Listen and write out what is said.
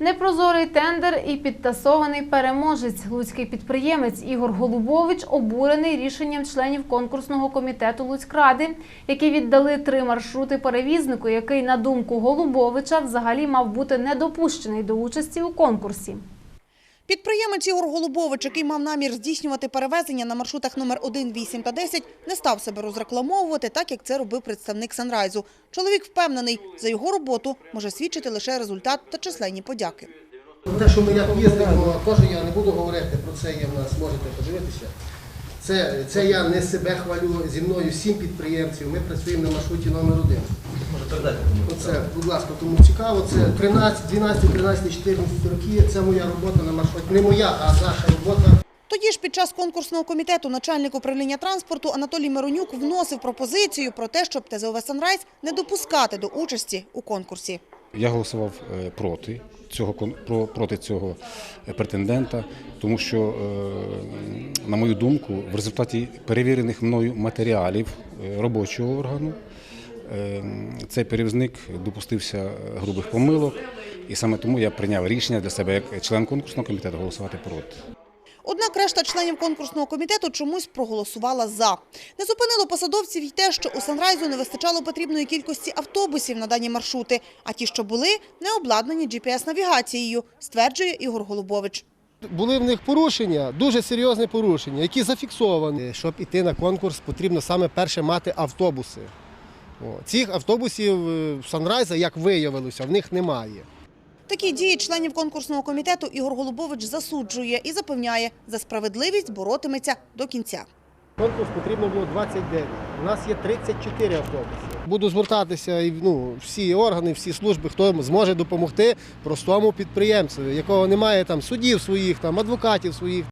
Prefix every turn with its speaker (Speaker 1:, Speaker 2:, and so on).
Speaker 1: Непрозорий тендер і підтасований переможець. Луцький підприємець Ігор Голубович обурений рішенням членів конкурсного комітету Луцькради, які віддали три маршрути перевізнику, який, на думку Голубовича, взагалі мав бути недопущений до участі у конкурсі.
Speaker 2: Підприємець Ігор Голубович, який мав намір здійснювати перевезення на маршрутах номер 1, 8 та 10, не став себе розрекламовувати, так як це робив представник Санрайзу. Чоловік впевнений, за його роботу може свідчити лише результат та численні подяки.
Speaker 3: Те, що ми як їздимо, я не буду говорити про це, є в нас можете подивитися. Це, це я не себе хвалю, зі мною сім підприємців, ми працюємо на маршруті номер один. Оце, будь ласка, тому цікаво, це 13, 12, 13, 14 роки, це моя робота на маршруті. Не моя, а наша робота.
Speaker 2: Тоді ж під час конкурсного комітету начальник управління транспорту Анатолій Миронюк вносив пропозицію про те, щоб ТЗОВ «Санрайз» не допускати до участі у конкурсі.
Speaker 4: Я голосував е, проти цього проти цього е, претендента, тому що, е, на мою думку, в результаті перевірених мною матеріалів робочого органу цей перевізник допустився грубих помилок, і саме тому я прийняв рішення для себе як член конкурсного комітету голосувати проти.
Speaker 2: Однак решта членів конкурсного комітету чомусь проголосувала «за». Не зупинило посадовців й те, що у «Санрайзу» не вистачало потрібної кількості автобусів на дані маршрути, а ті, що були, не обладнані GPS-навігацією, стверджує Ігор Голубович.
Speaker 3: Були в них порушення, дуже серйозні порушення, які зафіксовані. Щоб іти на конкурс, потрібно саме перше мати автобуси. Цих автобусів е, Санрайза, як виявилося, в них немає.
Speaker 2: Такі дії членів конкурсного комітету Ігор Голубович засуджує і запевняє, за справедливість боротиметься до кінця.
Speaker 3: Конкурс потрібно було 29. У нас є 34 автобуси. Буду звертатися і ну, всі органи, всі служби, хто зможе допомогти простому підприємцю, якого немає там судів своїх, там адвокатів своїх.